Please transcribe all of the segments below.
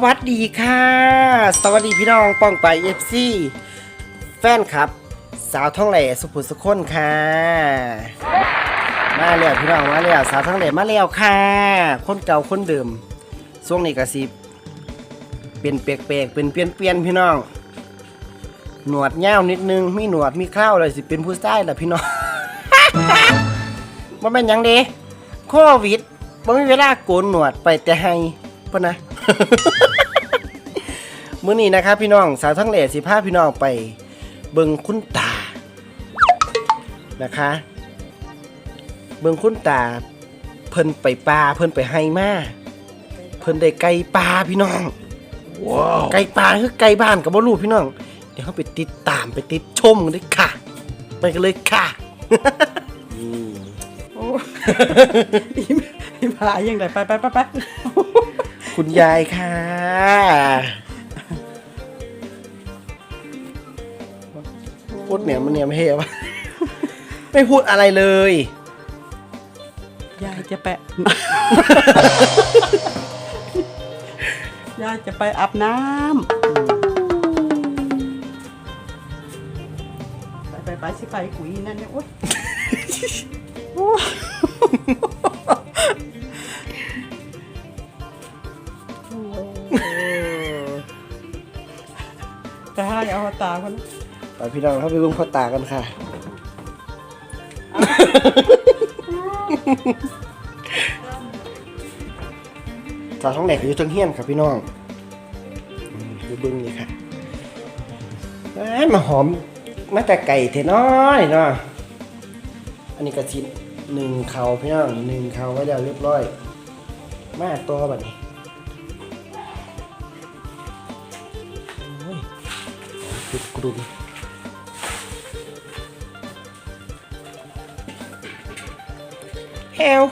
วัสดีค่ะ สวัสดีพี่น้องป้องไปเอฟซีแฟนครับ สาวท้องแหล่สุภุสุคนค่ะ มาแล้วพี่น้องมาแล้วสาวท้องแหล่มาแล้วค่ะ คนเก่าคนเดิมช่วงนี้ก็สิเปลี่ยนแปลกๆเป็นเปลี่ยนเปลี่ยนพี่น้อง หนวดยาวนิดนึงมีหนวดมีข้าวเลยสิเป็นผู้ชายล่ะพี่น้องว่าแม่นยังเด้โควิดบ่มีเวลาโกนหนวดไปแต่ให้ ปะนะ มื้อนี้นะครับพี่น้องสาวทั้งเหล่สิพาพี่น้องไป เบิงคุณตานะคะ เบิงคุณตา เพิ่นไปปลาเพิ่นไปให้มาเพิ่นได้ไก่ปลาพี่น้องว้าวไก่ปลาคือไก่บ้านกับบ่รู้พี่น้อง เดี๋ยวเขาไปติดตามไปติดชมกันด้วยค่ะ ไปกันเลยค่ะโอ้อีอีพายังไงไปไปไปไป คุณยายค่ะพูดเนี่ยมันเนี่ยไม่เท่ปะไม่พูดอะไรเลย ยายจะไป ยายจะไปอาบน้ำไปไปไปสิไปกุยนั่นเนี่ยโอ๊ย โอ้จะให้เอาตาคนไปพี่น้องเข้าไปเบิ่งพ่อตากันค่ะสาวท้องแหลกอยู่ทั้งเฮี้ยนครับพี่น้องอืมอยู่เบึงนี่ค่ะเอ้ยมาหอมมาแต่ไก่เทน้อยเนาะ อันนี้กระชิดหนึ่งเขาพี่น้องหนึ่งเขาไว้แล้วเรียบร้อย มาตัวแบัดนี้ กรุดกรุนเฮล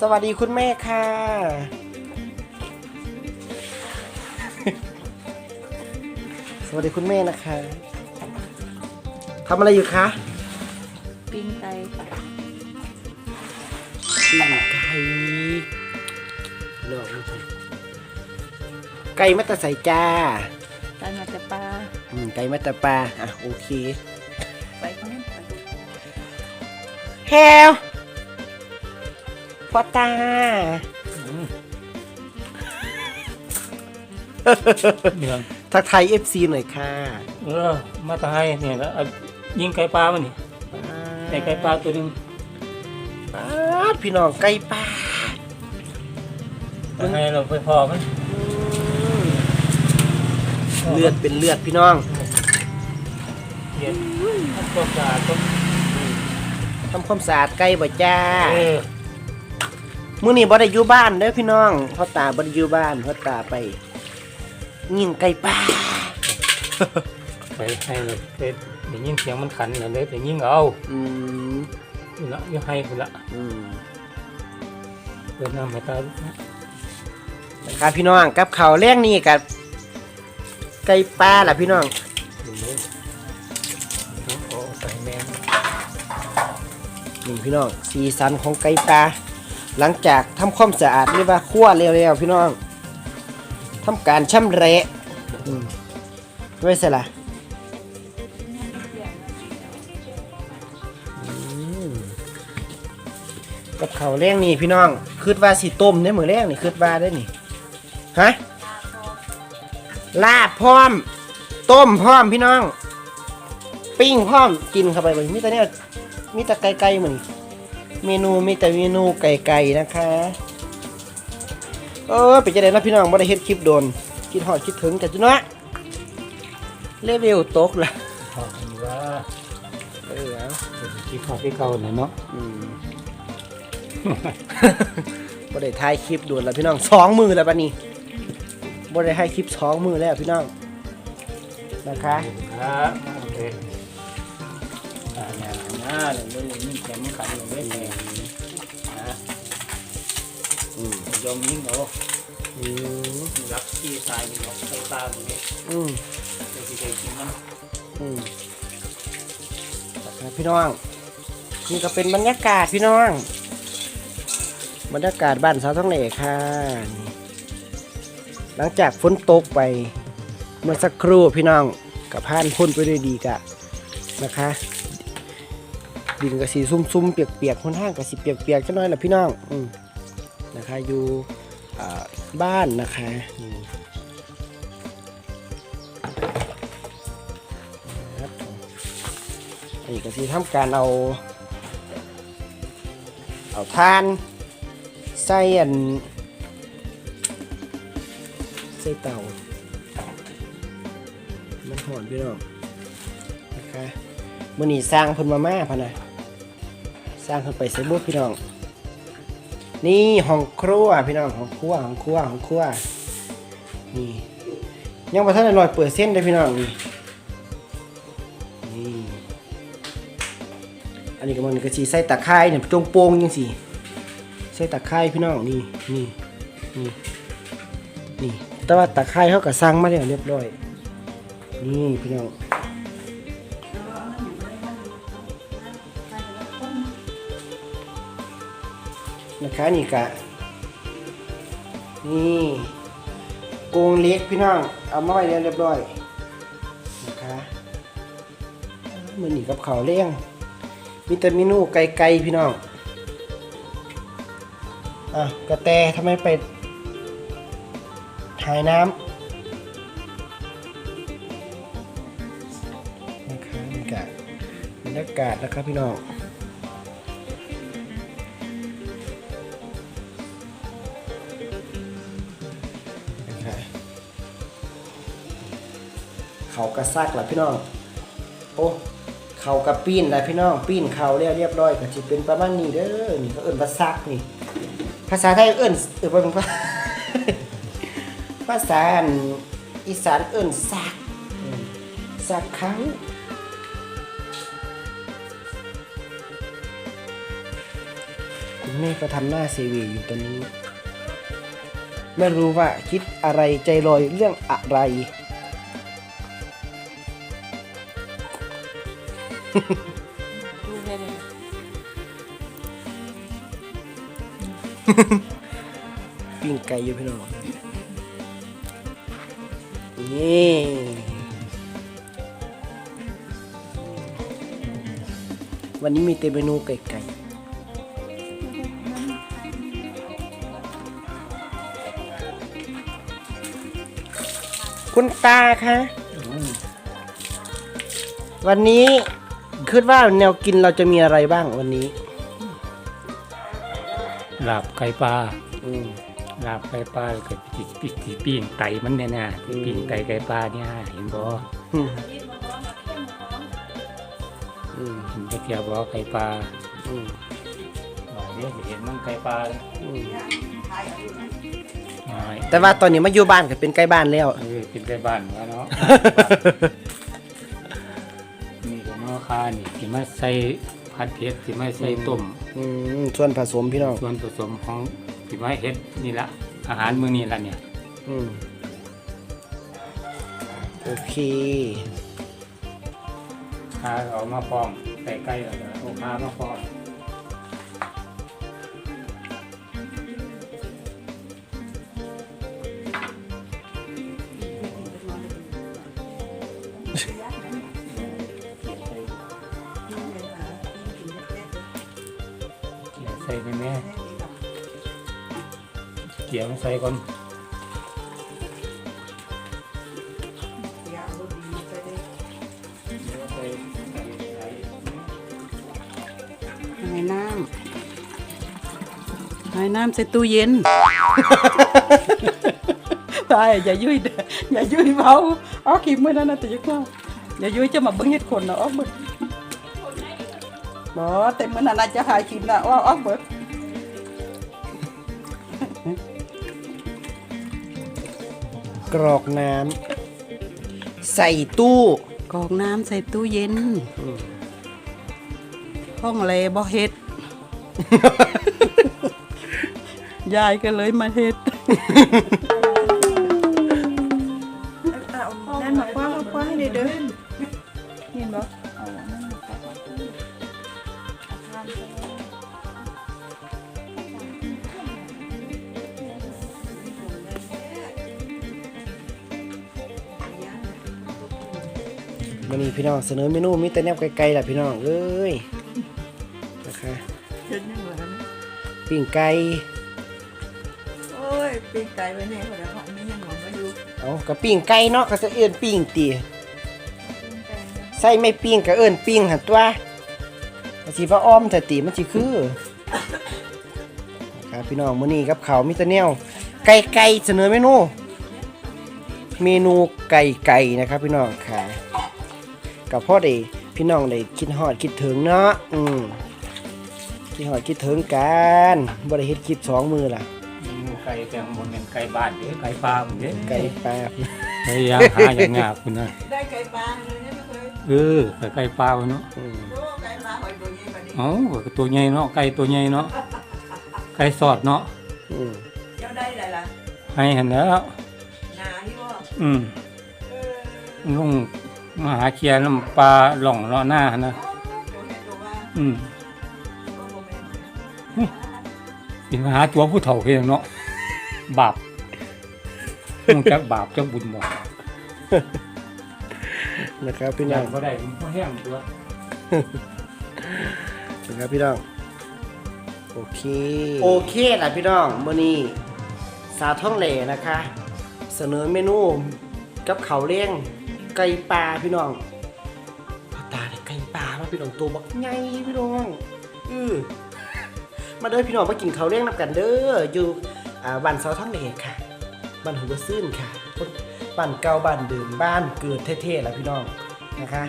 สวัสดีคุณแม่ค่ะ สวัสดีคุณแม่นะคะทำอะไรอยู่คะปิ้งไก่ปิ้งไก่ลองดูสิไก่มัตตะใส่จ้าไก่มาจากปลาอืม ไก่มัตตะปลาอะโอเคไปข้างนั้นไปดูเฮลพ่อตาเมืองทักทายเอฟซีหน่อยค่ะ เออ มาตายเนี่ยแล้วเอายิงไก่ปลามันนี่ในไก่ปลาตัวหนึงปาดพี่น้องไก่ปลามาให้เราไปพอมันเลือดเป็นเลือดพี่น้อง เย็นมันก็สะอาดก็ทำความสะอาดไก่บ่จ้าเออมื้อนี้บ่ได้อยู่บ้านเด้อพี่น้องพ่อตาบ่ได้อยู่บ้านพ่อตาไปยิงไก่ป่าไปให้เราไปเดี๋ยวยิงเสียงมันขันแล้วเลยเดี๋ยวยิงเอาอืมคุณละอยังให้คุณละอืมเปิดน้ำให้ตาลูกนะ นะครับพี่น้องกับข้าวแรงนี่กับไก่ป่าล่ะพี่น้องดูเลยโนี่พี่น้องสีสันของไก่ป่าหลังจากทำความสะอาดเรียกว่าคั่วแล้วๆพี่น้องทำการช่ำแระอืมไว้ใส่ละกับเขาวแรงนี่พี่น้องคิดว่าสิต้มเนี่ยมือแรงนี่คิดว่าได้นี่ฮะลาบพร้อม ต้มพร้อมพี่น้อง ปิ้งพร้อมกินเข้าไปเลยมีแต่เนี่ย มีแต่ไก่ๆเหมือนเมนูมีแต่เมนูไก่ๆนะคะ เออเป็นจะได้นะพี่น้องบ่ได้เฮ็ดคลิปโดน คิดฮอดคิดถึงกันจุเนาะเลเวลตกละพอกันว่าเออเอาที่พอที่เก่าน่ะเนาะอืมบ่ได้ถ่ายคลิปโดนแล้วพี่น้องสองมือแล้วบัดนี้บ่ได้ถ่ายคลิปสองมือแล้วพี่น้องนะคะครับโอเค อ่าเนี่ยหน้เลยเลยยิงเสียงมันขันเลยเลยนะอืมยอมยิงเอาอืมรักที่ตายมันออกใส่ตาตรงนี้อืมเดี๋ยวที่ได้กินมันอืมครับพี่น้องนี่ก็เป็นบรรยากาศพี่น้อง บรรยากาศบ้านสาวท้องเหล่ค่ะ หลังจากฝนตกไป เมื่อสักครู่พี่น้องกับผ่านพ้นไปด้วยดีกะนะคะ ดินกระสีซุ่มๆเปียกๆค่อนข้างกระสีเปียกๆจังน้อยแหละพี่น้องอืมนะคะอยู่บ้านนะคะอันนี้กระสีทำการเอา เอาทานใส่อันใส่เตามันหอนพี่น้องนะคะมื่อนี้สร้างพนมาม่าพะนะ ร้างเพิ่นไปใส่บุพี่น้อง นี่ห้องครัวพี่น้องห้องครัวห้องครัวห้องครัวนี่ยังบ่ทันได้ร้อยเปิดเส้นเลยพี่น้องนี่นี่อันนี้ก็มันก็สิใส่ตะไคร้เนี่ยจงโปงจังซี่ใส่ตะไคร้พี่น้องนี่นี่นี่นี่แต่ว่าตะไคร้เขาก็สั่งมาแล้วเรียบร้อยนี่พี่น้อง นะคะนี่กะนี่โกงเล็กพี่น้อง เอามาไว้เรียบร้อยนะคะมือหนีกับเขาเลี้ยงวิตามินูไก่ๆพี่น้องอะกระแตทำไมไปถ่ายน้ำนะคะบรรยากาศบรรยากาศนะครับพี่น้องากระซักแหละพี่น้อง โอ้เขากระปีนละพี่น้องปีนเขาเรียบเรียบร้อยก็จะเป็นประมาณนี้เด้อนี่เขาเอิ้นภาซักนี่ ภาษาไทยเอิ้นเออเป็นภาภาษาอีสานเอิ้นซักซักเขาคุณแม่ก็ทำหน้าเซเวีอยู่ตอนนี้ ไม่รู้ว่าคิดอะไรใจลอยเรื่องอะไร ดูเลยเลยปิ้งไก่อยู่พี่น้องนี่วันนี้มีเตเมนูไก่ไก่คุณตาคะ วันนี้ คิดว่าแนวกินเราจะมีอะไรบ้างวันนี้ลาบไก่ปลาอืม ลาบไก่ปลาแล้วก็ปิปิปิปิ้งไตมันเนี่ยนะที่ปิ้งไตไก่ปลาเนี่ยเห็นบ่อืมอืมเห็นตะเกียบบ่ไก่ปลาอืมหน่อยเดียวจะเห็นมันไก่ปลาอืมหน่อยแต่ว่าตอนนี้มาอยู่บ้านก็เป็นใกล้บ้านแล้ว เออเป็นไก่บ้านวะเนาะนี่ก็เนาะคานี่ที่มาใส่ผัดเผ็ดที่มาใส่ต้มอืมส่วนผสมพี่น้องส่วนผสมของที่มาเฮ็ดนี่ละอาหารมื้อนี้ละเนี่ยอืมโอเคคาเอามาพร้อมใส่ไก่แล้วก็เอาคามาพร้อม เกี่ยวใส่ไปแม่เกี่ยวใส่ก่อนใส่หายน้ำหายน้ำใส่ตู้เย็นตายอย่ายุ่ยเด้ออย่ายุ่ยเบาเอาขีมมือนั่นนะแต่ยังว่าอย่ายุ่ยจะมาเบิ้งเฮ็ดคนนะออกเบิ้ง บ่แต่มือนั้นน่ะจะหายขีมนะว่าออกเบิ้งกรอกน้ำใส่ตู้ กรอกน้ำใส่ตู้เย็นอืมห้องเลบ่เฮ็ด ยายก็เลยมาเฮ็ดนั่นมาคว้ามาคว้าให้เด้อ มื้อนี้พี่น้องเสนอเมนูมีแต่แนวไกลๆล่ะพี่น้องเอ้ยนะคะเห็นยังไงนะปิ้งไก่โอ้ยปีกไก่ไปไหนหมดแล้วไม่ยังหวังมาอยู่เอาก็ปิ้งไก่เนาะก็จะเอิ้นปิ้งติปีกไก่นะใส่ไม่ปิ้งก็เอิ้นปิ้งหั่นตัวก็สิว่าอ้อมแต่ติมันสิคือครับพี่น้องมื้อนี้กับข้าวมีแต่แนวไก่ไก่เสนอเมนู เมนูไก่ไก่นะครับพี่น้องค่ะ กับพ่อได้พี่น้องได้คิดฮอดคิดถึงเนาะอืมคิดฮอดคิดถึงกันบ่ได้เฮ็ดคลิปสองมือล่ะมีไก่แตงบนเป็นไก่บ้านเด้ไก่ปลาผมเด้ไก่ปลาพยายามหาอย่างงาบคุณนะได้ไก่ปลาเลยนะไม่เคยเออไก่ไก่ปลาพุ่นเนาะอืมโอ้ไก่ปลาหอยตัวนี้มาดิเอ้าก็ตัวใหญ่เนาะไก่ตัวใหญ่เนาะไก่สอดเนาะอืมเจ้าได้อะไรล่ะให้เห็นแล้วหนาที่ว่าอืมเออลุง มาหาเคลียร์น้ำปลาหล่องเนาะหน้านะตัวแม่ตัวว่าอืมตัวโมเมนต์สิมาหาตัวผู้เฒ่าเพียงเนาะบาปต้องจักบาปจักบุญบ่นะครับพี่อน้ยาอกงบ่ได้มันก็แห้งตัวนะครับพี่น้องโอเคโอเคล่ะพี่น้องมื้อนี้สาวท้องเหล่นะคะ เสนอเมนูกับข้าวเลี้ยง ไก่ปลาพี่น้องพ่อตาได้ไก่ปลามาพี่น้องตัวบักใหญ่พี่น้องอือมาเด้อพี่น้องมากินข้าวเลี้ยงนํกันเด้ออยู่อ่าบ้านสาวท้องเหล่ค่ะบ้านหัวซื่นค่ะคนบ้านเก่าบ้านเดิมบ้านเกิดเท่ๆล่ะพี่น้องนะคะ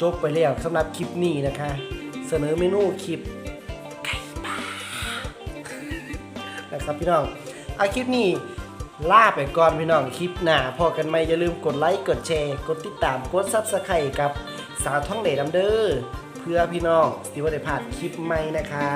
จบไปแล้วสำหรับคลิปนี้นะคะ เสนอเมนูคลิปไก่ป่านะครับพี่น้องเอาคลิปนี้ ลาไปก่อนพี่น้องคลิปหน้าพอกันไหมอย่าลืมกดไลค์กดแชร์ กดติดตามกดซับสไครต์กับสาวท่องเหล่ดำเดอร์เพื่อพี่น้องสิว่าได้พลาดคลิปใหม่นะคะ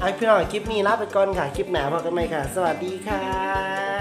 ไอพี่น้องคลิปนี้ลาไปก่อนค่ะ คลิปหน้าพอกันไหมค่ะ สวัสดีค่ะ